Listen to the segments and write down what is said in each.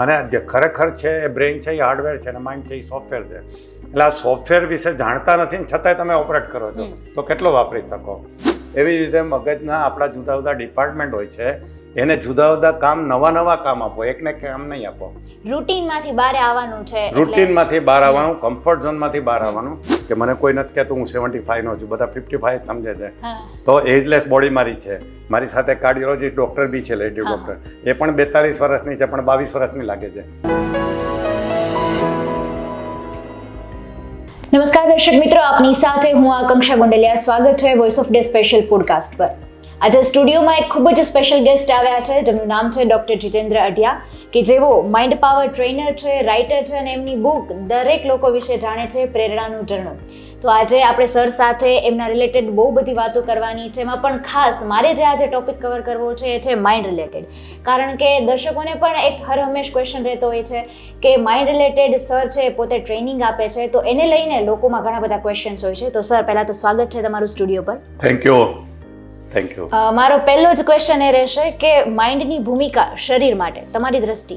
અને જે ખરેખર છે એ બ્રેઇન છે એ હાર્ડવેર છે અને માઇન્ડ છે એ સોફ્ટવેર છે. એટલે આ સોફ્ટવેર વિશે જાણતા નથી ને છતાંય તમે ઓપરેટ કરો છો. તો કેટલો વાપરી શકો? એવી રીતે મગજના આપણા જુદા જુદા ડિપાર્ટમેન્ટ હોય છે એને જુદા જુદા કામ નવા નવા કામ આપો. એકને કામ નહીં આપો. રૂટીનમાંથી બહાર આવવાનું છે રૂટીનમાંથી બહાર આવવાનું કમ્ફર્ટ ઝોનમાંથી બહાર આવવાનું કે મને કોઈ નથી કહેતું હું સેવન્ટી ફાઈવનો છું. બધા ફિફ્ટી ફાઈવ સમજે છે. તો એજલેસ બોડી મારી છે. મારી સાથે કાર્ડિયોલોજી ડૉક્ટર બી છે લેડી. ડૉક્ટર એ પણ બેતાલીસ વર્ષની છે પણ બાવીસ વર્ષની લાગે છે. નમસ્કાર દર્શક મિત્રો આપની સાથે હું આકાંક્ષા ગોંડલિયા. સ્વાગત છે voice of day special podcast પર. આજે સ્ટુડિયોમાં એક ખૂબ જ સ્પેશિયલ ગેસ્ટ આવ્યા છે, જેમનું નામ છે ડૉક્ટર જીતેન્દ્ર અઢિયા, કે જેઓ માઇન્ડ પાવર ટ્રેનર છે રાઇટર છે અને એમની બુક દરેક લોકો વિશે જાણે છે પ્રેરણાનું ઝરણું. તો આજે આપણે સર સાથે એમના રિલેટેડ બહુ બધી વાતો કરવાની છે. એમાં પણ ખાસ મારે જે આજે ટોપિક કવર કરવો છે એ છે માઇન્ડ રિલેટેડ કારણ કે દર્શકોને પણ એક હર હંમેશ ક્વેશ્ચન રહેતો હોય છે કે માઇન્ડ રિલેટેડ સર છે પોતે ટ્રેનિંગ આપે છે. તો એને લઈને લોકોમાં ઘણા બધા ક્વેશ્ચન્સ હોય છે. તો સર પહેલાં તો સ્વાગત છે તમારું સ્ટુડિયો પર. થેન્ક યુ થેન્ક યુ મારો પહેલો જ ક્વેશ્ચન એ રહેશે કે માઇન્ડની ભૂમિકા શરીર માટે તમારી દ્રષ્ટિ.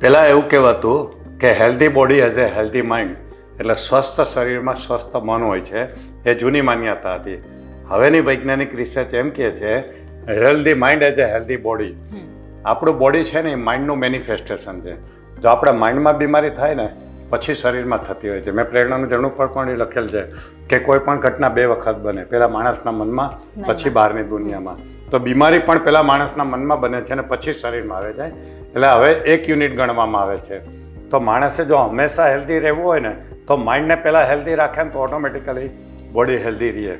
પહેલાં એવું કહેવાતું કે healthy body as a healthy mind એટલે સ્વસ્થ શરીરમાં સ્વસ્થ મન હોય છે એ જૂની માન્યતા હતી. હવેની વૈજ્ઞાનિક રિસર્ચ એમ કહે છે healthy mind as a healthy body આપણું બોડી છે ને એ માઇન્ડનું મેનિફેસ્ટેશન છે. જો આપણા માઇન્ડમાં બીમારી થાય ને પછી શરીરમાં થતી હોય છે. મેં પ્રેરણાનું જણું પર પણ એ લખેલ છે કે કોઈ પણ ઘટના બે વખત બને. પહેલાં માણસના મનમાં પછી બહારની દુનિયામાં. તો બીમારી પણ પહેલાં માણસના મનમાં બને છે અને પછી શરીરમાં આવે છે. એટલે હવે એક યુનિટ ગણવામાં આવે છે. તો માણસે જો હંમેશા હેલ્ધી રહેવું હોય ને તો માઇન્ડને પહેલાં હેલ્ધી રાખે ને તો ઓટોમેટિકલી બોડી હેલ્ધી રહે.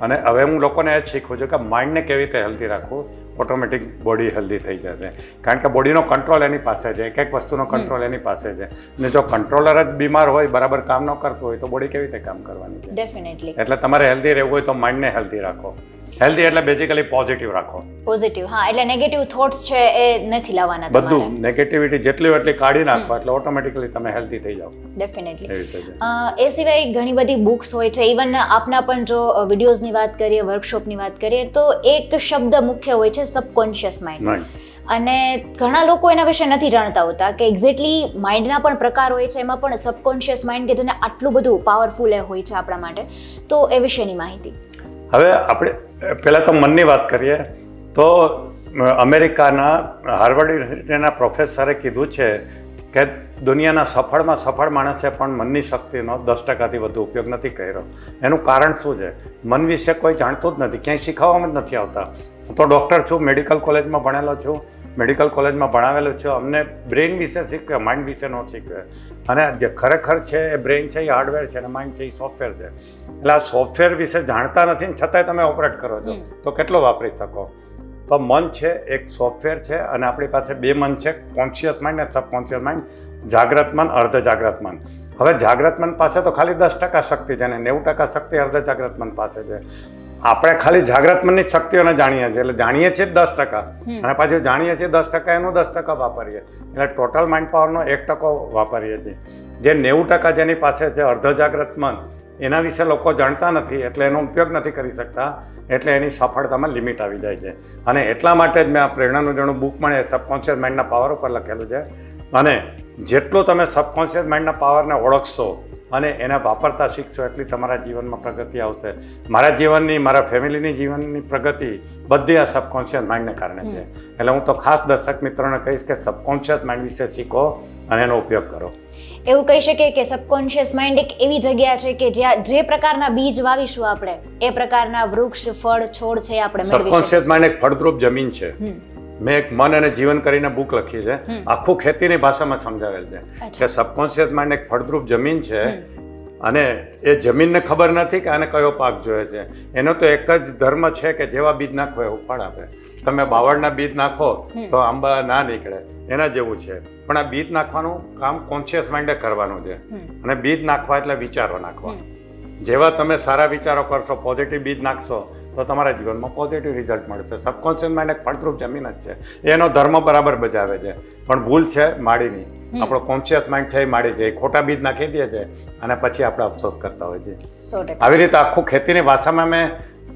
અને હવે હું લોકોને એ જ શીખવું છું કે માઇન્ડને કેવી રીતે હેલ્ધી રાખવું? ઓટોમેટિક બોડી હેલ્ધી થઈ જશે. કારણ કે બોડીનો કંટ્રોલ એની પાસે છે એક એક વસ્તુનો કંટ્રોલ એની પાસે છે. ને જો કંટ્રોલર જ બીમાર હોય બરાબર કામ ન કરતું હોય તો બોડી કેવી રીતે કામ કરવાની છે? ડેફિનેટલી એટલે તમારે હેલ્ધી રહેવું હોય તો માઇન્ડને હેલ્ધી રાખો. હેલ્ધી એટલે બેઝિકલી પોઝિટિવ રાખો. પોઝિટિવ હા એટલે નેગેટિવ થોટ્સ છે એ નથી લાવવાના બધું નેગેટિવિટી જેટલી હોય એટલી કાઢી નાખો એટલે ઓટોમેટિકલી તમે હેલ્ધી થઈ જાઓ. ડેફિનેટલી એ સિવાય ઘણી બધી બુક્સ હોય છે. ઇવન આપના પણ જો વિડીયોઝની વાત કરીએ વર્કશોપની વાત કરીએ તો એક શબ્દ મુખ્ય હોય છે સબકોન્શિયસ માઇન્ડ અને ઘણા લોકો એના વિશે નથી જાણતા હોતા કે એક્ઝેક્ટલી માઇન્ડના પણ પ્રકાર હોય છે એમાં પણ સબકોન્શિયસ માઇન્ડ કે જેને આટલું બધું પાવરફુલ એ હોય છે આપણા માટે તો એ વિશેની માહિતી. હવે આપણે, પહેલાં તો મનની વાત કરીએ, તો અમેરિકાના, હાર્વર્ડ યુનિવર્સિટીના પ્રોફેસરે કીધું છે કે દુનિયાના સફળમાં સફળ માણસે પણ મનની શક્તિનો દસ ટકાથી વધુ ઉપયોગ નથી કર્યો. એનું કારણ શું છે? મન વિશે કોઈ જાણતું જ નથી, ક્યાંય શીખવવામાં જ નથી આવતા. હું તો ડૉક્ટર છું, મેડિકલ કોલેજમાં ભણેલો છું. મેડિકલ કોલેજમાં ભણાવેલું છું. અમને બ્રેઇન વિશે શીખવે માઇન્ડ વિશે ન શીખવે. અને જે ખરેખર છે એ બ્રેઇન છે એ હાર્ડવેર છે અને માઇન્ડ છે એ સોફ્ટવેર છે. એટલે આ સોફ્ટવેર વિશે જાણતા નથી ને છતાંય તમે ઓપરેટ કરો છો. તો કેટલો વાપરી શકો? તો મન છે એક સોફ્ટવેર છે અને આપણી પાસે બે મન છે કોન્શિયસ માઇન્ડ અને સબકોન્શિયસ માઇન્ડ જાગ્રત મન અર્ધ જાગ્રત મન. હવે જાગ્રત મન પાસે તો ખાલી દસ ટકા શક્તિ છે અને નેવું ટકા શક્તિ અર્ધ જાગ્રત મન પાસે છે. આપણે ખાલી જાગ્રત મનની શક્તિઓને જાણીએ છીએ. એટલે જાણીએ છીએ દસ ટકા. અને પાછું જાણીએ છીએ દસ ટકા એનું દસ ટકા વાપરીએ. એટલે ટોટલ માઇન્ડ પાવરનો એક ટકો વાપરીએ છીએ. જે નેવું ટકા જેની પાસે છે અર્ધ જાગ્રત મન એના વિશે લોકો જાણતા નથી એટલે એનો ઉપયોગ નથી કરી શકતા. એટલે એની સફળતામાં લિમિટ આવી જાય છે. અને એટલા માટે જ મેં આ પ્રેરણાનું જણું બુક પણ એ સબકોન્શિયસ માઇન્ડના પાવર ઉપર લખેલું છે. અને જેટલું તમે સબકોન્શિયસ માઇન્ડના પાવરને ઓળખશો અને એને વાપરતા શીખશો એટલી તમારા જીવનમાં પ્રગતિ આવશે. મારા જીવનની મારા ફેમિલીની જીવનની પ્રગતિ બધી આ સબકોન્શિયસ માઇન્ડને કારણે છે. એટલે હું તો ખાસ દર્શક મિત્રોને કહીશ કે સબકોન્શિયસ માઇન્ડ વિશે શીખો અને એનો ઉપયોગ કરો. એવું કહી શકીએ કે સબકોન્શિયસ માઇન્ડ એક એવી જગ્યા છે કે જ્યાં જે પ્રકારના બીજ વાવીશું આપણે એ પ્રકારના વૃક્ષ ફળ છોડ છે આપણે સબકોન્શિયસ માઇન્ડ એક ફળદ્રુપ જમીન છે. મેં એક મન અને જીવન કરીને બુક લખી છે. આખું ખેતીની ભાષામાં સમજાવેલ છે. કે સબકોન્શિયસ માઇન્ડ એક ફળદ્રુપ જમીન છે અને એ જમીનને ખબર નથી કે આને કયો પાક જોઈએ છે. એનો તો એક જ ધર્મ છે કે જેવા બીજ નાખો એવું ફળ આપે. તમે બાવળના બીજ નાખો તો આંબા ના નીકળે. એના જેવું છે. પણ આ બીજ નાખવાનું કામ કોન્શિયસ માઇન્ડે કરવાનું છે. અને બીજ નાખવા એટલે વિચારો નાખવા. જેવા તમે સારા વિચારો કરશો પોઝિટિવ બીજ નાખશો તો તમારા જીવનમાં પોઝિટિવ રિઝલ્ટ મળશે સબકોન્શિયસ માઇન્ડ એક ફળદ્રુપ જમીન જ છે. એનો ધર્મ બરાબર બજાવે છે. પણ ભૂલ છે માળીની આપણો કોન્શિયસ માઇન્ડ છે એ માળી છે એ ખોટા બીજ નાખી દે છે અને પછી આપણે અફસોસ કરતા હોઈએ છીએ આવી રીતે આખું ખેતીની ભાષામાં મેં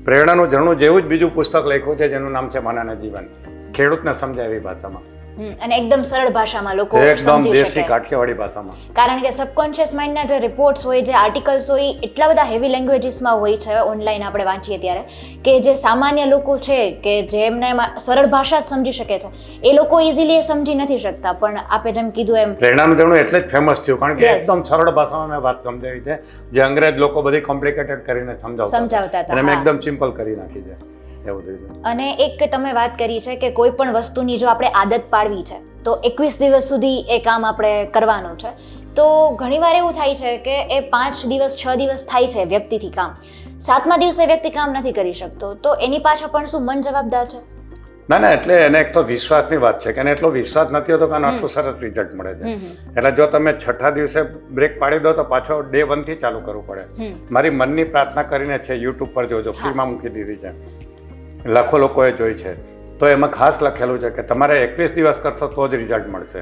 પ્રેરણાનું ઝરણું જેવું જ બીજું પુસ્તક લખ્યું છે જેનું નામ છે મનાના જીવન. ખેડૂતને સમજાય એવી ભાષામાં. અને એકદમ સરળ ભાષામાં લોકો એકદમ દેશી કાઠિયાવાડી ભાષામાં. કારણ કે સબકોન્શિયસ માઇન્ડના જે રિપોર્ટ્સ હોય જે આર્ટિકલ્સ હોય એટલા બધા હેવી લેંગ્વેજીસમાં હોય છે ઓનલાઈન આપણે વાંચીએ ત્યારે કે જે સામાન્ય લોકો છે કે જેમને સરળ ભાષા જ સમજી શકે છે એ લોકો ઇઝીલી સમજી નથી શકતા. પણ આપે જેમ કીધું એમ પ્રેરણાનું દેણું એટલે જ ફેમસ થયું કારણ કે એકદમ સરળ ભાષામાં મેં વાત સમજાવી છે જે અંગ્રેજ લોકો બધી કોમ્પ્લિકેટેડ કરીને સમજાવતા સમજાવતા હતા, અને મેં એકદમ સિમ્પલ કરી નાખી છે. અને એક તમે વાત કરી છે કે કોઈ પણ વસ્તુની જો આપણે આદત પાડવી છે તો એકવીસ દિવસ સુધી એ કામ આપણે કરવાનું છે. તો ઘણીવાર એવું થાય છે કે એ પાંચ દિવસ છ દિવસ થાય છે વ્યક્તિથી કામ. સાતમા દિવસે વ્યક્તિ કામ નથી કરી શકતો. તો એની પાછળ પણ શું મન જવાબદાર છે? ના ના એટલે એને એક તો વિશ્વાસની વાત છે કે એને એટલો વિશ્વાસ નથી હોતો કે આટલું સરસ રિઝલ્ટ મળે છે. એટલે જો તમે છઠ્ઠા દિવસે બ્રેક પાડી દો તો પાછો ડે વનથી ચાલુ કરવું પડે. મારી મનની પ્રાર્થના કરીને છે યુટ્યુબ પર જોજો. ફ્રીમાં મૂકી દીધી છે. લાખો લોકોએ જોઈ છે. તો એમાં ખાસ લખેલું છે કે તમારે એકવીસ દિવસ કરશો તો જ રિઝલ્ટ મળશે.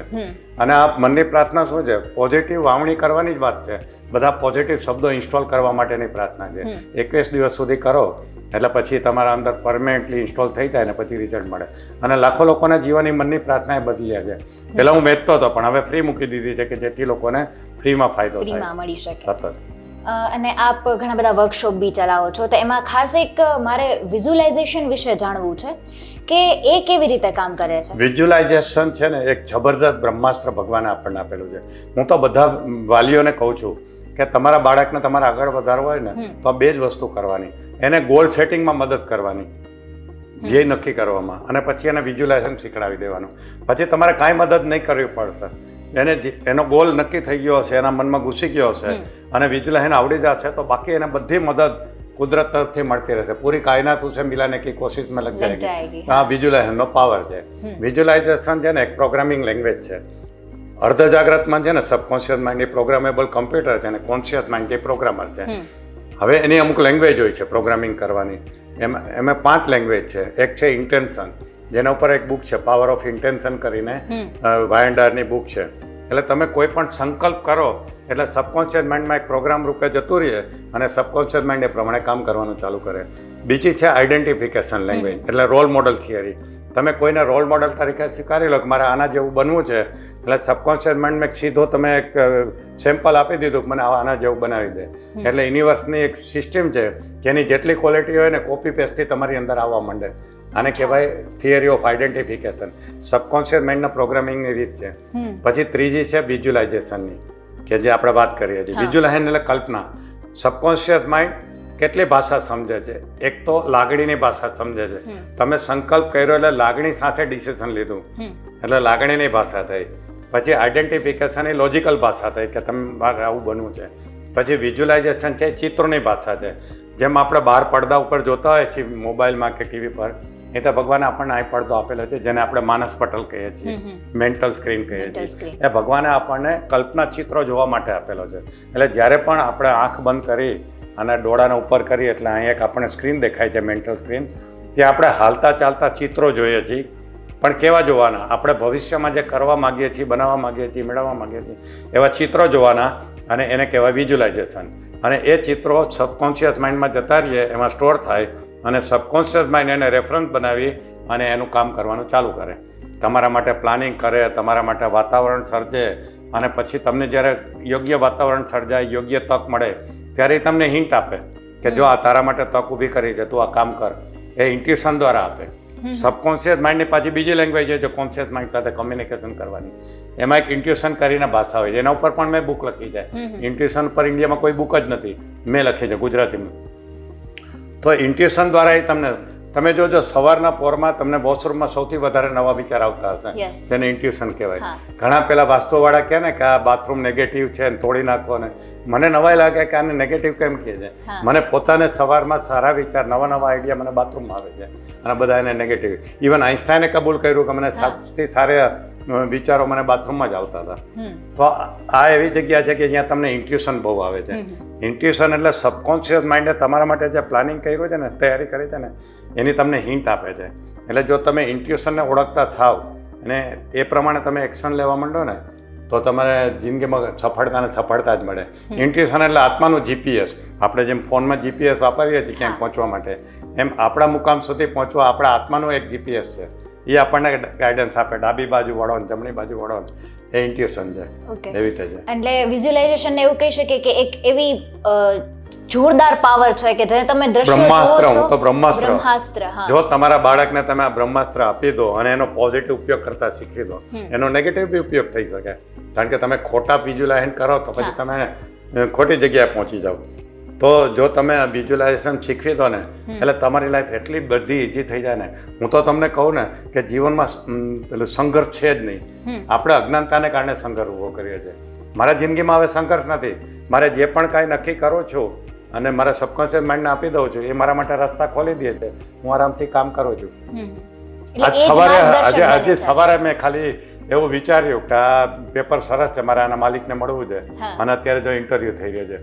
અને આ મનની પ્રાર્થના શું છે? પોઝિટિવ વાવણી કરવાની જ વાત છે. બધા પોઝિટિવ શબ્દો ઇન્સ્ટોલ કરવા માટેની પ્રાર્થના છે. એકવીસ દિવસ સુધી કરો એટલે પછી તમારા અંદર પરમેનન્ટલી ઇન્સ્ટોલ થઈ જાય ને પછી રિઝલ્ટ મળે. અને લાખો લોકોને જીવનની મનની પ્રાર્થનાએ બદલ્યા છે. પહેલાં હું વેચતો હતો પણ હવે ફ્રી મૂકી દીધી છે કે જેથી લોકોને ફ્રીમાં ફાયદો થાય. મળી શકે. સતત. અને આપ ઘણા બધા વર્કશોપ બી ચલાવો છો. તો એમાં ખાસ એક મારે વિઝ્યુલાઇઝેશન વિશે જાણવું છે કે એ કેવી રીતે કામ કરે છે? વિઝ્યુલાઇઝેશન છે ને એક જબરજસ્ત બ્રહ્માસ્ત્ર ભગવાને આપણને આપેલું છે. હું તો બધા વાલીઓને કહું છું કે તમારા બાળકને તમારે આગળ વધારવો હોય ને તો આ બે જ વસ્તુ કરવાની. એને ગોલ સેટિંગમાં મદદ કરવાની. ધ્યેય નક્કી કરવામાં. અને પછી એને વિઝ્યુલાઇઝેશન શીખડાવી દેવાનું. પછી તમારે કાંઈ મદદ નહીં કરવી પડશે. એને જે- એનો ગોલ નક્કી થઈ ગયો હશે એના મનમાં ઘૂસી ગયો હશે અને વિઝ્યુલાઇઝેશન આવડી જશે તો બાકી એને બધી મદદ કુદરત તરફથી મળતી રહેશે. પૂરી કાયનાત ઉસે મિલાને કી કોશિશ મેં લગ જાયગી. આ વિઝ્યુલાઇઝેશનનો પાવર છે. વિઝ્યુલાઇઝેશન છે ને એક પ્રોગ્રામિંગ લેંગ્વેજ છે. અર્ધ જાગ્રતમાં છે ને સબકોન્શિયસ માઇન્ડ એ પ્રોગ્રામેબલ કમ્પ્યુટર છે અને કોન્શિયસ માઇન્ડ એ પ્રોગ્રામર છે હવે એની અમુક લેંગ્વેજ હોય છે પ્રોગ્રામિંગ કરવાની. એમાં એમાં પાંચ લેંગ્વેજ છે. એક છે ઇન્ટેન્શન જેના ઉપર એક બુક છે પાવર ઓફ ઇન્ટેન્શન કરીને વાયંડારની બુક છે. એટલે તમે કોઈ પણ સંકલ્પ કરો એટલે સબકોન્શિયસ માઇન્ડમાં એક પ્રોગ્રામ રૂપે જતું રહે અને સબકોન્શિયસ માઇન્ડ એ પ્રમાણે કામ કરવાનું ચાલુ કરે. બીજી છે આઈડેન્ટિફિકેશન લેંગ્વેજ એટલે રોલ મોડલ થિયરી તમે કોઈને રોલ મોડલ તરીકે સ્વીકારી લો કે મારે આના જેવું બનવું છે એટલે સબકોન્શિયસ માઇન્ડમાં એક સીધો તમે એક સેમ્પલ આપી દીધું કે મને આના જેવું બનાવી દે. એટલે યુનિવર્સની એક સિસ્ટમ છે જેની જેટલી ક્વોલિટી હોય ને કોપી પેસ્ટથી તમારી અંદર આવવા માંડે. આને કહેવાય થિયરી ઓફ આઈડેન્ટિફિકેશન સબકોન્શિયસ માઇન્ડના પ્રોગ્રામિંગની રીત છે. પછી ત્રીજી છે વિઝ્યુલાઇઝેશનની કે જે આપણે વાત કરીએ છીએ. વિઝ્યુલાઇઝેશન એટલે કલ્પના. સબકોન્શિયસ માઇન્ડ કેટલી ભાષા સમજે છે? એક તો લાગણીની ભાષા સમજે છે. તમે સંકલ્પ કર્યો એટલે લાગણી સાથે ડિસિઝન લીધું. એટલે લાગણીની ભાષા થઈ. પછી આઈડેન્ટિફિકેશન એ લોજિકલ ભાષા થઈ કે તમે આવું બનવું છે. પછી વિઝ્યુલાઇઝેશન છે ચિત્રોની ભાષા છે. જેમ આપણે બહાર પડદા ઉપર જોતા હોય છીએ મોબાઈલમાં કે ટીવી પર એ તો ભગવાન આપણને આ પડદો આપેલો છે જેને આપણે માનસ પટલ કહીએ છીએ મેન્ટલ સ્ક્રીન કહીએ છીએ. એ ભગવાને આપણને કલ્પના ચિત્રો જોવા માટે આપેલો છે. એટલે જ્યારે પણ આપણે આંખ બંધ કરી અને ડોળાને ઉપર કરી એટલે અહીં એક આપણને સ્ક્રીન દેખાય છે મેન્ટલ સ્ક્રીન ત્યાં આપણે હાલતા ચાલતા ચિત્રો જોઈએ છીએ. પણ કેવા જોવાના? આપણે ભવિષ્યમાં જે કરવા માગીએ છીએ બનાવવા માગીએ છીએ મેળવવા માગીએ છીએ એવા ચિત્રો જોવાના અને એને કહેવાય વિઝ્યુલાઇઝેશન અને એ ચિત્રો સબકોન્શિયસ માઇન્ડમાં જતા રહીએ એમાં સ્ટોર થાય અને સબકોન્શિયસ માઇન્ડ એને રેફરન્સ બનાવી અને એનું કામ કરવાનું ચાલુ કરે. તમારા માટે પ્લાનિંગ કરે તમારા માટે વાતાવરણ સર્જે અને પછી તમને જ્યારે યોગ્ય વાતાવરણ સર્જાય યોગ્ય તક મળે ત્યારે એ તમને હિન્ટ આપે કે જો આ તારા માટે તક ઊભી કરી છે તું આ કામ કર. એ ઇન્ટ્યુશન દ્વારા આપે. સબકોન્શિયસ માઇન્ડની પાછી બીજી લેંગ્વેજ છે કોન્શિયસ માઇન્ડ સાથે કમ્યુનિકેશન કરવાની. એમાં એક ઇન્ટ્યુશન કરીને ભાષા હોય છે. એના ઉપર પણ મેં બુક લખી છે. ઇન્ટ્યુશન પર ઇન્ડિયામાં કોઈ બુક જ નથી. મેં લખી છે ગુજરાતીમાં. તો ઇન્ટ્યુશન દ્વારા એ તમને તમે જોજો સવારના પોરમાં તમને વોશરૂમમાં સૌથી વધારે નવા વિચાર આવતા હશે. જેને ઇન્ટ્યુશન કહેવાય ઘણા પેલા વાસ્તુવાળા કહે ને કે આ બાથરૂમ નેગેટિવ છે ને તોડી નાખો ને. મને નવાઈ લાગે કે આને નેગેટિવ કેમ કહે છે? મને પોતાને સવારમાં સારા વિચાર નવા નવા આઈડિયા મને બાથરૂમમાં આવે છે. અને બધા એને નેગેટિવ ઇવન આઈન્સ્ટાઈને કબૂલ કર્યું કે મને સૌથી સારા વિચારો મને બાથરૂમમાં જ આવતા હતા. તો આ એવી જગ્યા છે કે જ્યાં તમને ઇન્ટ્યુશન બહુ આવે છે. ઇન્ટ્યુશન એટલે સબકોન્શિયસ માઇન્ડે તમારા માટે જે પ્લાનિંગ કર્યું છે ને તૈયારી કરી છે ને એની તમને હિન્ટ આપે છે. એટલે જો તમે ઇન્ટ્યુશનને ઓળખતા થાવ અને એ પ્રમાણે તમે એક્શન લેવા માંડો ને તો તમારે જિંદગીમાં સફળતા ને સફળતા જ મળે. ઇન્ટ્યુશન એટલે આત્માનું જીપીએસ આપણે જેમ ફોનમાં જીપીએસ વાપરીએ છીએ ક્યાંક પહોંચવા માટે એમ આપણા મુકામ સુધી પહોંચવા આપણા આત્માનું એક જીપીએસ છે. એ આપણને ગાઈડન્સ આપે. ડાબી બાજુ વળો ને જમણી બાજુ વળો ને. એ ઇન્ટ્યુશન છે. એવી રીતે છે. એટલે વિઝ્યુલાઇઝેશન એવું કહી શકીએ કે એક એવી જોરદાર પાવર છે કે જેને તમે દ્રશ્ય બ્રહ્માસ્ત્ર, હું તો બ્રહ્માસ્ત્ર. બ્રહ્માસ્ત્ર જો તમારા બાળકને તમે આ બ્રહ્માસ્ત્ર આપી દો અને એનો પોઝિટિવ ઉપયોગ કરતા શીખી દો એનો નેગેટિવ બી ઉપયોગ થઈ શકે. કારણ કે તમે ખોટા વિઝ્યુલાઇઝેશન કરો તો પછી તમે ખોટી જગ્યાએ પહોંચી જાઓ. તો જો તમે વિઝ્યુલાઇઝેશન શીખવી દો ને એટલે તમારી લાઈફ એટલી બધી ઇઝી થઈ જાય ને. હું તો તમને કહું ને કે જીવનમાં પેલું સંઘર્ષ છે જ નહીં. આપણે અજ્ઞાનતાને કારણે સંઘર્ષ ઊભો કરીએ છીએ. મારા જિંદગીમાં હવે સંઘર્ષ નથી. મારે જે પણ કાંઈ નક્કી કરું છું અને મારા સબકોન્શિયસ માઇન્ડને આપી દઉં છું એ મારા માટે રસ્તા ખોલી દે છે. હું આરામથી કામ કરું છું. આજ સવારે આજે આજે સવારે મેં ખાલી એવું વિચાર્યું કે આ પેપર સરસ છે મારે આના માલિકને મળવું છે. અને અત્યારે જો ઇન્ટરવ્યૂ થઈ રહ્યો છે.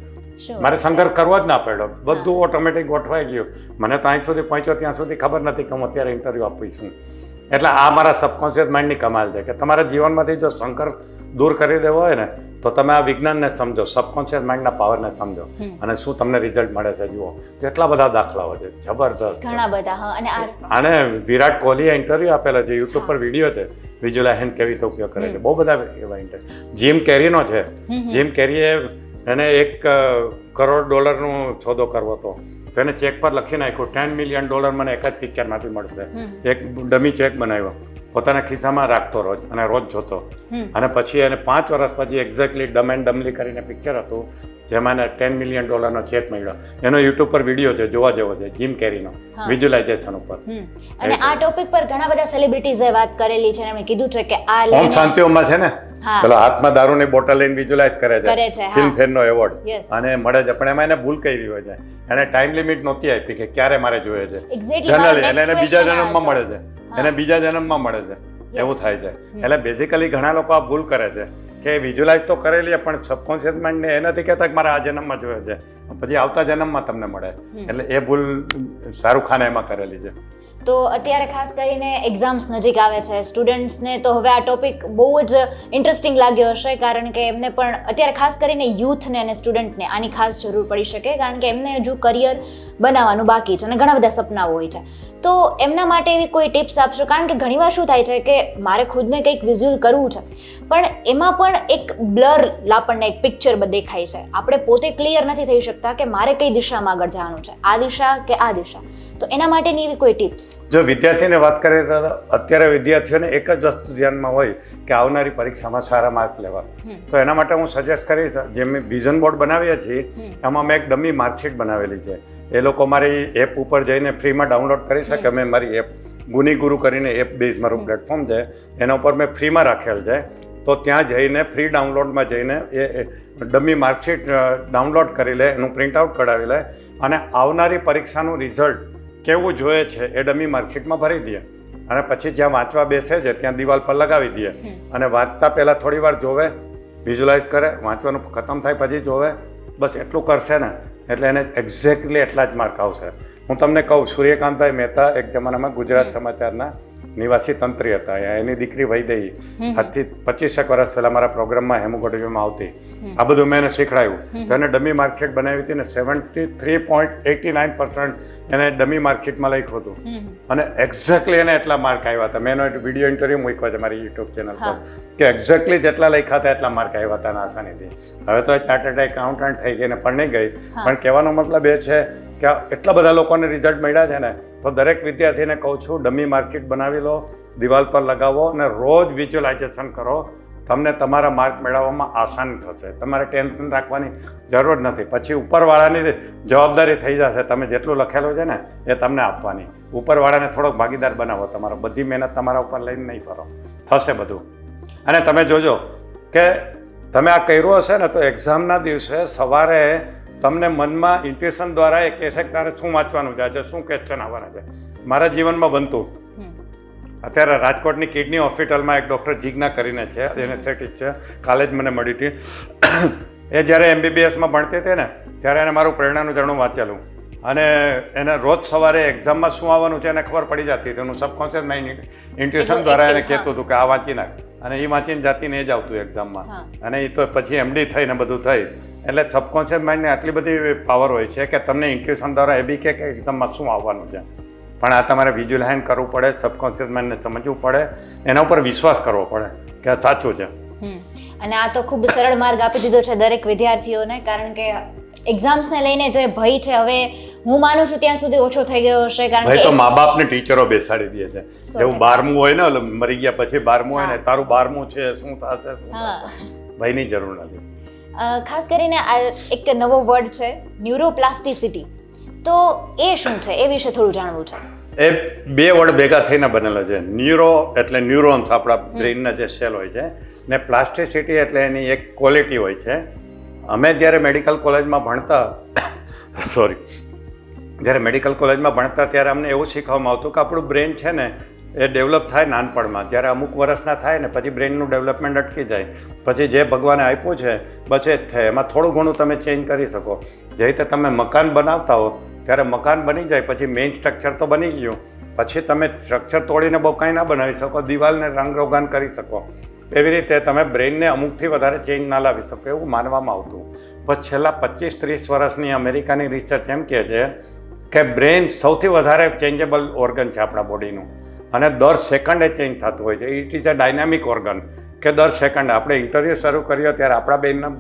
મારે સંઘર્ષ કરવો જ ના પડ્યો. બધું ઓટોમેટિક ગોઠવાઈ ગયું. મને તો અહીં સુધી પહોંચ્યો ત્યાં સુધી ખબર નથી કે હું અત્યારે ઇન્ટરવ્યુ આપીશ એટલે આ મારા સબકોન્શિયસ માઇન્ડની કમાલ છે કે તમારા જીવનમાંથી જો સંઘર્ષ દૂર કરી દેવો હોય ને તો તમે આ વિજ્ઞાનને સમજો સબકોન્શિયસ માઇન્ડના પાવરને સમજો. અને શું તમને રિઝલ્ટ મળે છે જુઓ. કેટલા બધા દાખલાઓ છે. જબરજસ્ત. ઘણા બધા અને આને વિરાટ કોહલીએ ઇન્ટરવ્યુ આપેલા છે યુટ્યુબ પર વીડિયો છે. વિઝ્યુલાઇઝેશન કેવી રીતે ઉપયોગ કરે છે. બહુ બધા એવા ઇન્ટરવ્યુ જીમ કેરીનો છે. જીમ કેરીએ એને એક કરોડ ડોલરનો સોદો કરવો હતો. તો એને ચેક પર લખી નાખ્યું ટેન મિલિયન ડોલર મને એક જ પિક્ચરમાંથી મળશે. એક ડમી ચેક બનાવ્યો. પોતાના ખિસ્સામાં રાખતો રોજ અને રોજ જોતો. અને પછી એને પાંચ વર્ષ પછી એક્ઝેક્ટલી ડમ એન્ડ ડમલી કરીને પિક્ચર હતું જેમાં એને ટેન મિલિયન ડોલરનો ચેક મળ્યો. એનો યુટ્યુબ પર વીડિયો છે જોવા જેવો છે જીમ કેરીનો. વિઝ્યુલાઇઝેશન ઉપર. અને આ ટોપિક પર ઘણા બધા સેલિબ્રિટીઝે વાત કરેલી છે એમણે કીધું છે કે આ ઓમ શાંતિઓમાં છે ને. પેલો હાથમાં દારૂની બોટલ લઈને વિઝ્યુલાઇઝ કરે છે. ફિલ્મ. ફિલ્મફેરનો એવોર્ડ અને મળે છે પણ એમાં એને ભૂલ કરી હોય છે. એને ટાઈમ લિમિટ નહોતી આપી કે ક્યારે મારે જોઈએ છે. જનરલી એટલે એને બીજા જન્મમાં મળે છે. એને બીજા જન્મમાં મળે છે. એવું થાય છે. એટલે બેઝિકલી ઘણા લોકો આ ભૂલ કરે છે. કે વિઝ્યુલાઇઝ તો કરેલી પણ સબકોન્શિયસ માઇન્ડને એ નથી કહેતા કે મારે આ જન્મમાં જોયે છે. પછી આવતા જન્મમાં તમને મળે. એટલે એ ભૂલ શાહરૂખ ખાને એમાં કરેલી છે. તો અત્યારે ખાસ કરીને એક્ઝામ્સ નજીક આવે છે. સ્ટુડન્ટ્સને તો હવે આ ટોપિક બહુ જ ઇન્ટરેસ્ટિંગ લાગ્યો હશે, કારણ કે એમને પણ અત્યારે ખાસ કરીને યુથને અને સ્ટુડન્ટને આની ખાસ જરૂર પડી શકે, કારણ કે એમને હજુ કરિયર બનાવવાનું બાકી છે અને ઘણા બધા સપનાઓ હોય છે. તો એમના માટે એવી કોઈ ટિપ્સ આપશો? કારણ કે ઘણીવાર શું થાય છે કે મારે ખુદને કંઈક વિઝ્યુઅલ કરવું છે, પણ એમાં પણ એક બ્લર આપણને એક પિક્ચર દેખાય છે. આપણે પોતે ક્લિયર નથી થઈ શકતા કે મારે કઈ દિશામાં આગળ જવાનું છે. આ દિશા કે આ દિશા? તો એના માટેની એવી કોઈ ટિપ્સ? જો વિદ્યાર્થીને વાત કરીએ તો અત્યારે વિદ્યાર્થીઓને એક જ વસ્તુ ધ્યાનમાં હોય કે આવનારી પરીક્ષામાં સારા માર્ક લેવા. તો એના માટે હું સજેસ્ટ કરીશ જે મેં વિઝન બોર્ડ બનાવીએ છીએ એમાં મેં એક ડમી માર્કશીટ બનાવેલી છે. એ લોકો મારી એપ ઉપર જઈને ફ્રીમાં ડાઉનલોડ કરી શકે મેં મારી એપ ગુની ગુરુ કરીને એપ બેઝ મારું પ્લેટફોર્મ છે. એના ઉપર મેં ફ્રીમાં રાખેલ છે. તો ત્યાં જઈને ફ્રી ડાઉનલોડમાં જઈને એ એ ડમી માર્કશીટ ડાઉનલોડ કરી લે એનું પ્રિન્ટ આઉટ કઢાવી લે અને આવનારી પરીક્ષાનું રિઝલ્ટ કેવું જોઈએ છે એ ડમી માર્કેટમાં ભરી દે અને પછી જ્યાં વાંચવા બેસે છે ત્યાં દિવાલ પર લગાવી દે અને વાંચતા પહેલાં થોડી વાર જોવે વિઝ્યુલાઇઝ કરે વાંચવાનું ખતમ થાય પછી જોવે બસ એટલું કરશે ને એટલે એને એક્ઝેક્ટલી એટલા જ માર્ક આવશે. હું તમને કહું સૂર્યકાંતભાઈ મહેતા એક જમાનામાં ગુજરાત સમાચારના નિવાસી તંત્રી હતા. એની દીકરી વૈદેહી. આજથી પચીસેક વર્ષ પહેલાં મારા પ્રોગ્રામમાં હેમોગોડિયમમાં આવતી. આ બધું મેં એને શીખડાયું. તો એને ડમી માર્કશીટ બનાવી હતી ને seventy three point eighty nine percent એને ડમી માર્કશીટમાં લખ્યું હતું. અને એક્ઝેક્ટલી એને એટલા માર્ક આવ્યા હતા. મેં એનો વીડિયો ઇન્ટરવ્યૂ મૂક્યો છે મારી યુટ્યુબ ચેનલ પર. કે એક્ઝેક્ટલી જેટલા લખ્યા હતા એટલા માર્ક આવ્યા હતા આસાનીથી. હવે તો એ ચાર્ટર્ડ એકાઉન્ટન્ટ થઈ ગઈ ને પણ નહીં ગઈ. પણ કહેવાનો મતલબ એ છે કે એટલા બધા લોકોને રિઝલ્ટ મળ્યા છે ને, તો દરેક વિદ્યાર્થીને કહું છું, ડમી માર્કશીટ બનાવી લો, દિવાલ પર લગાવો અને રોજ વિઝ્યુલાઇઝેશન કરો. તમને તમારા માર્ક મેળવવામાં આસાની થશે. તમારે ટેન્શન રાખવાની જરૂર નથી. પછી ઉપરવાળાની જવાબદારી થઈ જશે. તમે જેટલું લખેલું છે ને, એ તમને આપવાની. ઉપરવાળાને થોડોક ભાગીદાર બનાવો તમારો. બધી મહેનત તમારા ઉપર લઈને નહીં ફરો. થશે બધું. અને તમે જોજો કે તમે આ કર્યું હશે ને, તો એક્ઝામના દિવસે સવારે તમને મનમાં ઇન્ટ્યુશન દ્વારા એ કહેશે કે તારે શું વાંચવાનું છે? આજે શું ક્વેશ્ચન આવવાના છે? મારા જીવનમાં બનતું. અત્યારે રાજકોટની કિડની હોસ્પિટલમાં એક ડૉક્ટર જીજ્ઞા કરીને છે એનેસ્થેટિક છે કાલે જ મને મળી હતી. એ જ્યારે એમબીબીએસમાં ભણતી હતી ને ત્યારે એને મારું પ્રેરણાનું ઝરણું વાંચેલું. અને એને રોજ સવારે એક્ઝામમાં શું આવવાનું છે એને ખબર પડી જતી હતી. એનું સબકોન્શિયસ માઇન્ડ ઇન્ટ્યુશન દ્વારા એને કહેતું હતું કે આ વાંચી નાખ. અને એ વાંચીને જાતીને એ જ આવતું એક્ઝામમાં અને એ તો પછી એમડી થઈને બધું થઈ. એટલે સબકોન્શિયસ માઇન્ડને આટલી બધી પાવર હોય છે કે તમને ઇન્ટ્યુશન દ્વારા એ બી કે એક્ઝામમાં શું આવવાનું છે. પણ આ તમારે વિઝ્યુલાઇન કરવું પડે સબકોન્શિયસ માઇન્ડને સમજવું પડે એના ઉપર વિશ્વાસ કરવો પડે કે આ સાચું છે. અને આ તો ખૂબ સરળ માર્ગ આપી દીધો છે દરેક વિદ્યાર્થીઓને કારણ કે એક્ઝામ્સને લઈને જે ભય છે હવે હું માનું છું ત્યાં સુધી ઓછો થઈ ગયો હશે કારણ કે તો મા બાપને ટીચરો બેસાડી દે છે. એવું બારમું હોય ને મરી ગયા પછી બારમું હોય ને તારું બારમું છે શું થશે શું ભાઈની જરૂર નથી. ખાસ કરીને આ એક નવો વર્ડ છે ન્યુરોપ્લાસ્ટિસિટી તો એ શું છે? એ વિશે થોડું જાણવું છે. એ બે વર્ડ ભેગા થઈને બનેલો છે. ન્યુરો એટલે ન્યુરોન્સ આપણા બ્રેઇનના જે સેલ હોય છે ને પ્લાસ્ટિસિટી એટલે એની એક ક્વોલિટી હોય છે. અમે જ્યારે મેડિકલ કોલેજમાં ભણતા સોરી જ્યારે મેડિકલ કોલેજમાં ભણતા ત્યારે અમને એવું શીખવામાં આવતું કે આપણું બ્રેન છે ને એ ડેવલપ થાય નાનપણમાં. જ્યારે અમુક વર્ષના થાય ને પછી બ્રેનનું ડેવલપમેન્ટ અટકી જાય. પછી જે ભગવાને આપ્યું છે બચે જ થાય. એમાં થોડું ઘણું તમે ચેન્જ કરી શકો. જે રીતે તમે મકાન બનાવતા હો, ત્યારે મકાન બની જાય, પછી મેઇન સ્ટ્રક્ચર તો બની ગયું. પછી તમે સ્ટ્રક્ચર તોડીને બહુ કાંઈ ના બનાવી શકો, દિવાલને રંગરોગાન કરી શકો. એવી રીતે તમે બ્રેઇનને અમુકથી વધારે ચેન્જ ના લાવી શકો એવું માનવામાં આવતું. પણ છેલ્લા પચીસ ત્રીસ વર્ષની અમેરિકાની રિસર્ચ એમ કહે છે કે બ્રેઇન સૌથી વધારે ચેન્જેબલ ઓર્ગન છે આપણા બોડીનું અને દર સેકન્ડે ચેન્જ થતું હોય છે. It is a dynamic organ કે દર સેકન્ડ આપણે ઇન્ટરવ્યૂ શરૂ કર્યો ત્યારે આપણા બેનના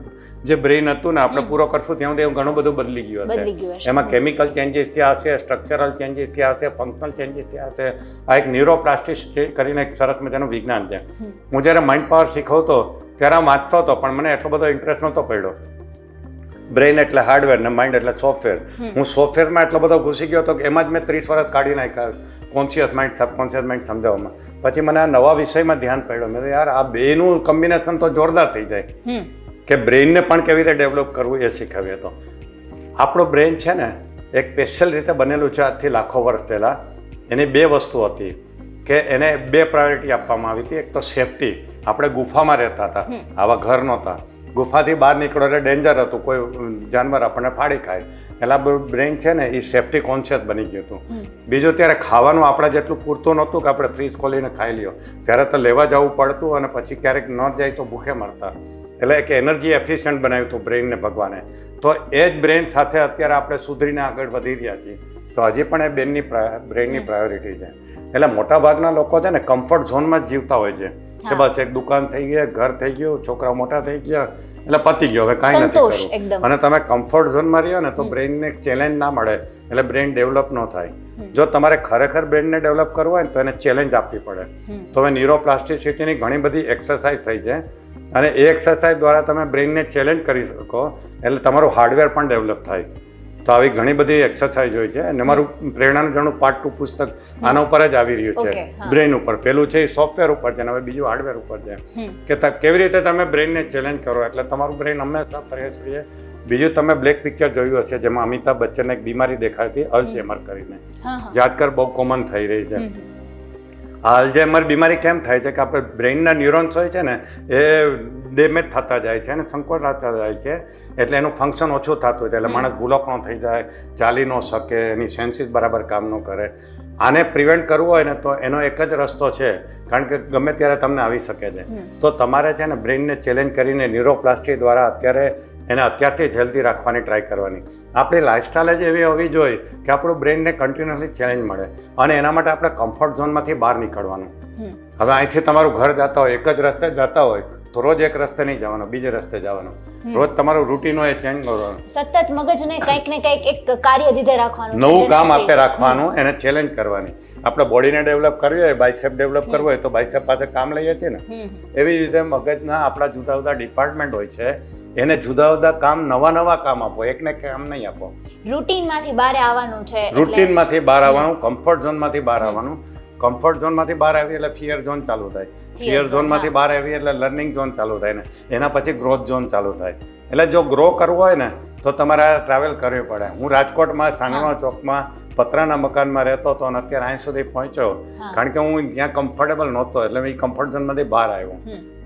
જે બ્રેઇન હતું ને આપણે પૂરો કરશું ત્યાં સુધી ઘણું બધું બદલી ગયું હશે. એમાં કેમિકલ ચેન્જીસ થયા હશે સ્ટ્રક્ચરલ ચેન્જીસ થયા હશે ફંક્શનલ ચેન્જીસ થયા હશે. આ એક ન્યુરોપ્લાસ્ટિસિટી કરીને એક સરસ મજાનું વિજ્ઞાન છે. હું જ્યારે માઇન્ડ પાવર શીખવતો ત્યારે હું વાંચતો હતો પણ મને એટલો બધો ઇન્ટરેસ્ટ નહોતો પડ્યો. બ્રેઇન એટલે હાર્ડવેર ને માઇન્ડ એટલે સોફ્ટવેર હું સોફ્ટવેરમાં એટલો બધો ઘૂસી ગયો હતો કે એમાં જ મેં ત્રીસ વર્ષ કાઢી નાખ્યા. કોન્શિયસ માઇન્ડ સબકોન્શિયસ માઇન્ડ સમજાવવામાં. પછી મને આ નવા વિષયમાં ધ્યાન પડ્યું. મેં યાર આ બેનું કોમ્બિનેશન તો જોરદાર થઈ જાય. કે બ્રેઇનને પણ કેવી રીતે ડેવલપ કરવું એ શીખવીએ તો. આપણું બ્રેઇન છે ને એક સ્પેશિયલ રીતે બનેલું છે આજથી લાખો વર્ષ પહેલાં. એની બે વસ્તુ હતી કે એને બે પ્રાયોરિટી આપવામાં આવી હતી. એક તો સેફટી આપણે ગુફામાં રહેતા હતા. આવા ઘર નહોતા. ગુફાથી બહાર નીકળો એટલે ડેન્જર હતું. કોઈ જાનવર આપણને ફાડી ખાય. એટલે આપણું બ્રેઇન છે ને એ સેફટી કોન્શિયસ બની ગયું હતું. બીજું ત્યારે ખાવાનું આપણા જેટલું પૂરતું નહોતું કે આપણે ફ્રીજ ખોલીને ખાઈ લ્યો. ત્યારે તો લેવા જવું પડતું અને પછી ક્યારેક ન જાય તો ભૂખે મરતા. એટલે એક એનર્જી એફિશિયન્ટ બનાવ્યું હતું બ્રેઇનને ભગવાને. તો એ જ બ્રેઇન સાથે અત્યારે આપણે સુધરીને આગળ વધી રહ્યા છીએ. તો હજી પણ એ બેનની બ્રેઇનની પ્રાયોરિટી છે. એટલે મોટાભાગના લોકો છે ને કમ્ફર્ટ ઝોનમાં જ જીવતા હોય છે. કે બસ એક દુકાન થઈ ગઈ ઘર થઈ ગયું છોકરા મોટા થઈ ગયા એટલે પતી ગયો હવે કાંઈ નથી કરવું. અને તમે કમ્ફર્ટ ઝોનમાં રહ્યો ને તો બ્રેઇનને ચેલેન્જ ના મળે એટલે બ્રેઇન ડેવલપ ન થાય. જો તમારે ખરેખર બ્રેઇનને ડેવલપ કરવું હોય ને તો એને ચેલેન્જ આપવી પડે. તો હવે ન્યુરોપ્લાસ્ટિસિટીની ઘણી બધી એક્સરસાઇઝ થઈ છે. અને એ એક્સરસાઇઝ દ્વારા તમે બ્રેઇનને ચેલેન્જ કરી શકો એટલે તમારું હાર્ડવેર પણ ડેવલપ થાય. તો આવી ઘણી બધી એક્સરસાઇઝ હોય છે અને મારું પ્રેરણાનું ઘણું પાર્ટ ટુ પુસ્તક આના ઉપર જ આવી રહ્યું છે. બ્રેન બ્રેઇન ઉપર. પેલું છે એ સોફ્ટવેર ઉપર છે અને હવે બીજું હાર્ડવેર ઉપર છે. કે કેવી રીતે તમે બ્રેઇનને ચેલેન્જ કરો? એટલે તમારું બ્રેઇન હંમેશા ફ્રેશ રહે. બીજું તમે બ્લેક પિક્ચર જોયું હશે જેમાં અમિતાભ બચ્ચનને એક બીમારી દેખાતી અલ્ઝેમર કરીને. જે આજકાલ બહુ કોમન થઈ રહી છે. આ અલ્ઝાઇમર બીમારી કેમ થાય છે? કે આપણે બ્રેઇનના ન્યુરોન્સ હોય છે ને એ ડેમેજ થતા જાય છે અને સંકોચ થતા જાય છે. એટલે એનું ફંક્શન ઓછું થતું હોય એટલે માણસ ભૂલક ન થઈ જાય ચાલી ન શકે એની સેન્સીસ બરાબર કામ ન કરે. આને પ્રિવેન્ટ કરવું હોય ને તો એનો એક જ રસ્તો છે કારણ કે ગમે ત્યારે તમને આવી શકે છે. તો તમારે છે ને બ્રેઇનને ચેલેન્જ કરીને ન્યુરોપ્લાસ્ટી દ્વારા અત્યારે એને અત્યારથી જ હેલ્ધી રાખવાની ટ્રાય કરવાની. આપણી લાઇફસ્ટાઇલ જ એવી હોવી જોઈએ કે આપણું બ્રેઇનને કન્ટિન્યુઅસલી ચેલેન્જ મળે અને એના માટે આપણે કમ્ફર્ટ ઝોનમાંથી બહાર નીકળવાનું. હવે અહીંથી તમારું ઘર જતા હોય એક જ રસ્તે જતા હોય તો રોજ એક રસ્તે નહીં જવાનો બીજે રસ્તે જવાનો. રોજ તમારું રૂટીન હોય ચેન્જ કરવાનું. સતત મગજને કંઈક ને કંઈક એક કાર્ય દીધે રાખવાનું નવું કામ આપે રાખવાનું એને ચેલેન્જ કરવાની. આપણે બોડીને ડેવલપ કરવી હોય બાઇસેપ ડેવલપ કરવું હોય તો બાઇસેપ પાસે કામ લઈએ છીએ ને. એવી રીતે મગજના આપણા જુદા જુદા ડિપાર્ટમેન્ટ હોય છે એને જુદા જુદા કામ નવા નવા કામ આપો એકને કામ નહીં આપો. રૂટીનમાંથી બહાર આવવાનું છે રૂટીનમાંથી બહાર આવવાનું કમ્ફર્ટ ઝોનમાંથી બહાર આવવાનું. કમ્ફર્ટ ઝોનમાંથી બહાર આવી એટલે ફિયર ઝોન ચાલુ થાય. ફિયર ઝોનમાંથી બહાર આવી એટલે લર્નિંગ ઝોન ચાલુ થાય ને. એના પછી ગ્રોથ ઝોન ચાલુ થાય. એટલે જો ગ્રો કરવો હોય ને તો તમારે ટ્રાવેલ કરવી પડે. હું રાજકોટમાં સાંગણવા ચોકમાં પતરાના મકાનમાં રહેતો હતો અને અત્યારે અહીં સુધી પહોંચ્યો કારણ કે હું ત્યાં કમ્ફર્ટેબલ નહોતો એટલે હું કમ્ફર્ટ ઝોનમાંથી બહાર આવ્યો.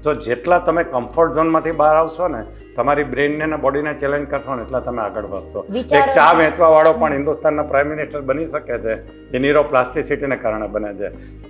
તો જેટલા તમે કમ્ફર્ટ ઝોનમાંથી બહાર આવશો ને તમારી બ્રેનને અને બોડીને ચેલેન્જ કરશો ને એટલા તમે આગળ વધશો. એક ચા વેચવા વાળો પણ હિન્દુસ્તાનના પ્રાઇમ મિનિસ્ટર બની શકે છે એ ન્યુરોપ્લાસ્ટિસિટીને કારણે બને છે.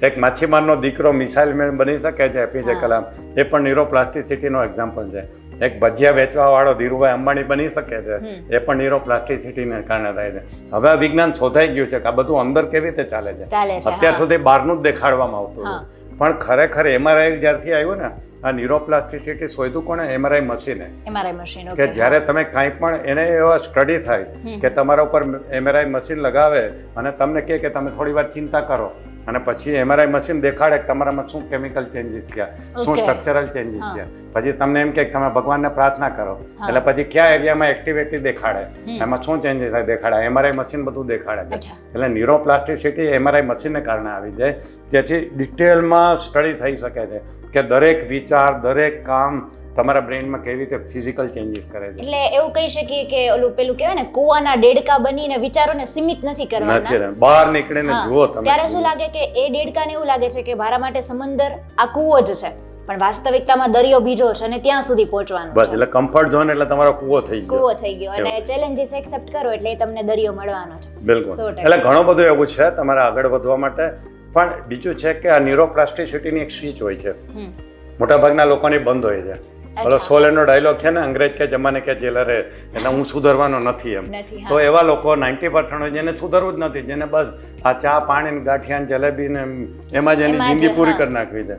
એક માછીમારનો દીકરો મિસાઇલ મેન બની શકે છે એપીજે કલામ એ પણ ન્યુરોપ્લાસ્ટિસિટીનો એક્ઝામ્પલ છે. એક ભજીયા વેચવા વાળો ધીરુભાઈ અંબાણી બની શકે છે એ પણ ન્યુરોપ્લાસ્ટિસિટીને કારણે થાય છે. હવે આ વિજ્ઞાન શોધાઈ ગયું છે કે આ બધું અંદર કેવી રીતે ચાલે છે? અત્યાર સુધી બહારનું જ દેખાડવામાં આવતું હતું. પણ ખરેખર એમઆરઆઈ જ્યારથી આવ્યું ને આ ન્યુરોપ્લાસ્ટિસિટી શોધ્યું કોને એમઆરઆઈ મશીને એમઆરઆઈ મશીન કે જ્યારે તમે કાંઈ પણ એને એવા સ્ટડી થાય કે તમારા ઉપર એમઆરઆઈ મશીન લગાવે અને તમને કહે કે તમે થોડી વાર ચિંતા કરો અને પછી એમઆરઆઈ મશીન દેખાડે કે તમારામાં શું કેમિકલ ચેન્જીસ થયા શું સ્ટ્રક્ચરલ ચેન્જીસ થયા પછી તમને એમ કે તમે ભગવાનને પ્રાર્થના કરો. એટલે પછી કયા એરિયામાં એક્ટિવિટી દેખાડે? એમાં શું ચેન્જીસ થાય દેખાડે? એમઆરઆઈ મશીન બધું દેખાડે છે. એટલે ન્યુરોપ્લાસ્ટિસિટી એમઆરઆઈ મશીનને કારણે આવી જાય. જેથી ડિટેલમાં સ્ટડી થઈ શકે છે કે દરેક વિચાર દરેક કામ તમારા બ્રેઇનમાં કેવી રીતે ફિઝિકલ ચેન્જીસ કરે છે? એટલે એવું કહી શકીએ કે ઓલું પેલું કહેવાય ને કુવાના ડેડકા બનીને વિચારોને સીમિત નથી કરવાના. નથી બહાર નીકળે ને જુઓ તમે. ત્યારે શું લાગે કે એ ડેડકાને એવું લાગે છે કે મારા માટે સમંદર આ કૂવો જ છે પણ વાસ્તવિકતામાં દરિયો બીજો છે અને ત્યાં સુધી પહોંચવાનું બસ એટલે કમ્ફર્ટ ઝોન એટલે તમારો કૂવો થઈ ગયો. કૂવો થઈ ગયો. અને ચેલેન્જીસ એક્સેપ્ટ કરો એટલે તમને દરિયો મળવાનો છે. બિલકુલ. એટલે ઘણો બધો એવું છે તમારે આગળ વધવા માટે. પણ બીજું છે કે આ ન્યુરોપ્લાસ્ટિસિટીની એક સ્વિચ હોય છે. મોટાભાગના લોકોની બંધ હોય છે. અચ્છા. સોલેનો ડાયલોગ છે ને અંગ્રેજ કે જમાને કે જેલરે એટલે હું સુધરવાનો નથી એમ. તો એવા લોકો નાઇન્ટી પર્સન્ટ હોય જેને સુધરવું જ નથી જેને બસ આ ચા પાણી ને ગાંઠિયા ને જલેબી ને એમાં જ એની જિંદગી પૂરી કરી નાખવી છે.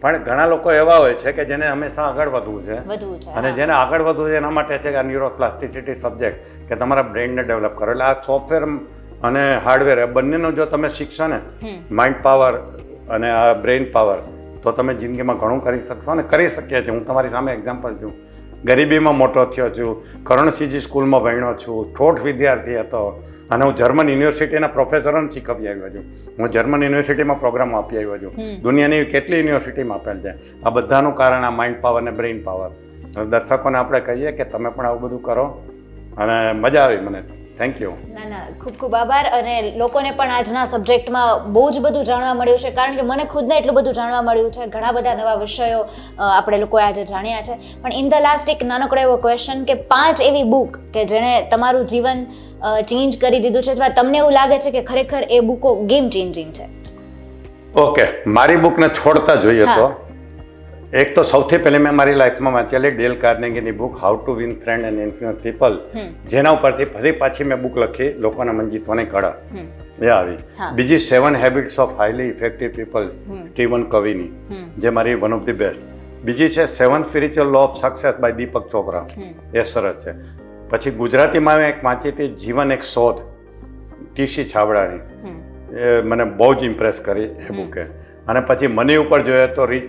પણ ઘણા લોકો એવા હોય છે કે જેને હંમેશા આગળ વધવું છે. અને જેને આગળ વધવું છે એના માટે છે કે આ ન્યુરોપ્લાસ્ટિસિટી સબ્જેક્ટ કે તમારા બ્રેઇનને ડેવલપ કરો. એટલે આ સોફ્ટવેર અને હાર્ડવેર એ બંનેનું જો તમે શીખશો ને માઇન્ડ પાવર અને આ બ્રેઇન પાવર તો તમે જિંદગીમાં ઘણું કરી શકશો અને કરી શકીએ છીએ. હું તમારી સામે એક્ઝામ્પલ છું ગરીબીમાં મોટો થયો છું. કરણસિંહજી સ્કૂલમાં ભણ્યો છું. ઠોઠ વિદ્યાર્થી હતો. અને હું જર્મન યુનિવર્સિટીના પ્રોફેસરોને શીખવી આવ્યો છું. હું જર્મન યુનિવર્સિટીમાં પ્રોગ્રામ આપી આવ્યો છું. દુનિયાની કેટલી યુનિવર્સિટીમાં આપેલ છે. આ બધાનું કારણ આ માઇન્ડ પાવર અને બ્રેઇન પાવર દર્શકોને આપણે કહીએ કે તમે પણ આવું બધું કરો. અને મજા આવી મને. થેન્ક યુ ના ના ખૂબ ખૂબ આભાર અને લોકોને પણ આજના સબ્જેક્ટમાં બહુ જ બધું જાણવા મળ્યું છે. કારણ કે મને ખુદને એટલું બધું જાણવા મળ્યું છે. ઘણા બધા નવા વિષયો આપણે લોકોએ આજે જાણ્યા છે. પણ ઇન ધ લાસ્ટ એક નાનકડો એવો ક્વેશ્ચન કે પાંચ એવી બુક કે જેણે તમારું જીવન ચેન્જ કરી દીધું છે અથવા તમને એવું લાગે છે કે ખરેખર એ બુકો ગેમ ચેન્જિંગ છે? ઓકે મારી બુકને છોડતા જોઈએ. તો. એક તો સૌથી પહેલી મેં મારી લાઈફમાં વાંચેલી Dale કાર્નેગીની book how to win friend and influence people જેના ઉપરથી ફરી પાછી મેં બુક લખી લોકોના મન જીતવાની કળા. એ આવી. બીજી seven habits of highly effective people. Steven કવિની જે મારી વન ઓફ ધી બેસ્ટ બીજી છે seven spiritual law of success by Deepak Chopra એ સરસ છે. પછી ગુજરાતીમાં મેં એક વાંચી હતી જીવન એક શોધ ટીસી છાબડાની એ મને બહુ જ ઇમ્પ્રેસ કરી એ બુકે. અને પછી મની ઉપર જોઈએ તો રી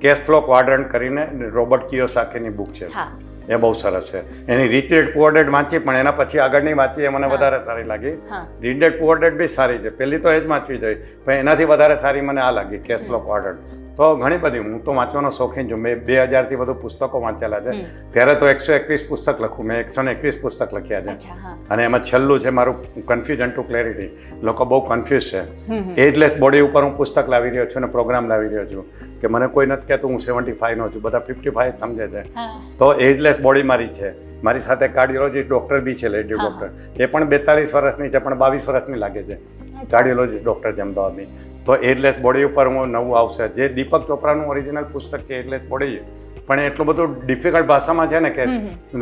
કેશ ફ્લો ક્વાડ્રન્ટ કરીને રોબર્ટ કિયોસાકીની બુક છે. એ બહુ સરસ છે. એની રીચેડ પુઅર્ડેડ વાંચી પણ એના પછી આગળની વાંચી એ મને વધારે સારી લાગી. રીચ ડેડ પુઅર ડેડ બી સારી છે. પહેલી તો એ જ વાંચવી જોઈએ પણ એનાથી વધારે સારી મને આ લાગી કેશ ફ્લો ક્વાડ્રન્ટ. તો ઘણી બધી હું તો વાંચવાનો શોખીન છું. મેં બે હજારથી વધુ પુસ્તકો વાંચેલા છે. ત્યારે તો એકસો એકવીસ પુસ્તક લખું. મેં એકસો ને એકવીસ પુસ્તક લખ્યા છે. અને એમાં છેલ્લું છે મારું કન્ફ્યુઝન ટુ ક્લેરિટી લોકો બહુ કન્ફ્યુઝ છે. એજલેસ બોડી ઉપર હું પુસ્તક લાવી રહ્યો છું અને પ્રોગ્રામ લાવી રહ્યો છું. કે મને કોઈ નથી કહેતું હું સેવન્ટી ફાઈવનો છું. બધા ફિફ્ટી ફાઈવ સમજે છે. તો એજલેસ બોડી મારી છે. મારી સાથે કાર્ડિયોલોજીસ્ટ ડૉક્ટર બી છે લેડી ડૉક્ટર એ પણ બેતાલીસ વર્ષની છે પણ બાવીસ વર્ષની લાગે છે. કાર્ડિયોલોજીસ્ટ ડૉક્ટર છે અમદાવાદની. તો એજલેસ બોડી ઉપર હું નવું આવશે. જે દીપક ચોપરાનું ઓરિજિનલ પુસ્તક છે એજલેસ બોડી પણ એટલું બધું ડિફિકલ્ટ ભાષામાં છે ને કે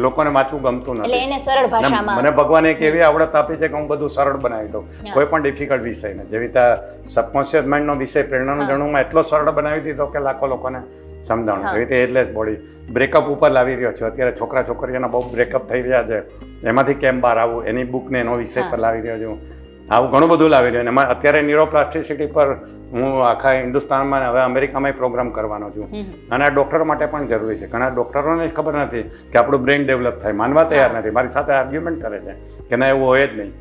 લોકોને વાંચવું ગમતું એટલે નથી. એને સરળ ભાષામાં મને ભગવાને એક એવી આવડત આપી છે કે હું બધું સરળ બનાવી દઉં. કોઈ પણ ડિફિકલ્ટ વિષયને જેવી રીતે સબકોન્શિયસ માઇન્ડનો વિષય પ્રેરણાનું હા. એટલો સરળ બનાવી દીધો કે લાખો લોકોને સમજાણું. એવી રીતે એટલે જ બોડી બ્રેકઅપ ઉપર લાવી રહ્યો છું. અત્યારે છોકરા છોકરીઓના બહુ બ્રેકઅપ થઈ રહ્યા છે. એમાંથી કેમ બહાર આવું? એની બુકને એનો વિષય. પર લાવી રહ્યો છું. આવું ઘણું બધું લાવી રહ્યું. અને એમાં અત્યારે ન્યુરોપ્લાસ્ટિસિટી પર હું આખા હિન્દુસ્તાનમાં હવે અમેરિકામાં પ્રોગ્રામ કરવાનો છું. અને આ ડૉક્ટરો માટે પણ જરૂરી છે. ઘણા ડૉક્ટરોને જ ખબર નથી કે આપણું બ્રેઇન ડેવલપ થાય. માનવા તૈયાર નથી. મારી સાથે આર્ગ્યુમેન્ટ કરે છે કે ના એવું હોય જ નહીં.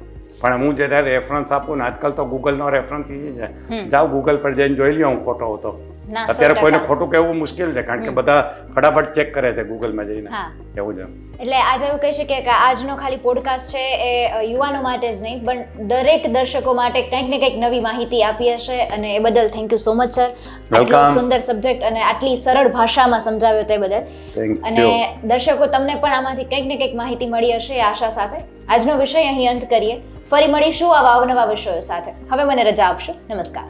પણ હું જે રેફરન્સ આપું ને આજકાલ તો ગૂગલનો રેફરન્સ ઈઝી છે. જાઉં જાઓ ગૂગલ પર જઈને જોઈ લ્યો હું ખોટો હતો. અત્યારે કોઈને ખોટું કહેવું મુશ્કેલ છે કારણ કે બધા ફટાફટ ચેક કરે છે ગૂગલમાં જઈને. એવું છે. એટલે આજે એવું કહી શકીએ કે આજનો ખાલી પોડકાસ્ટ છે એ યુવાનો માટે જ નહીં પણ દરેક દર્શકો માટે કંઈક ને કંઈક નવી માહિતી આપી હશે અને એ બદલ thank you so much sir આટલો સુંદર સબ્જેક્ટ અને આટલી સરળ ભાષામાં સમજાવ્યો તે બદલ. અને દર્શકો તમને પણ આમાંથી કંઈક ને કંઈક માહિતી મળી હશે એ આશા સાથે. આજનો વિષય અહીં અંત કરીએ. ફરી મળીશું આવા અવનવા વિષયો સાથે. હવે મને રજા આપશો. નમસ્કાર.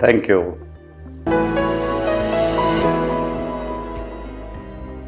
Thank you Thank you.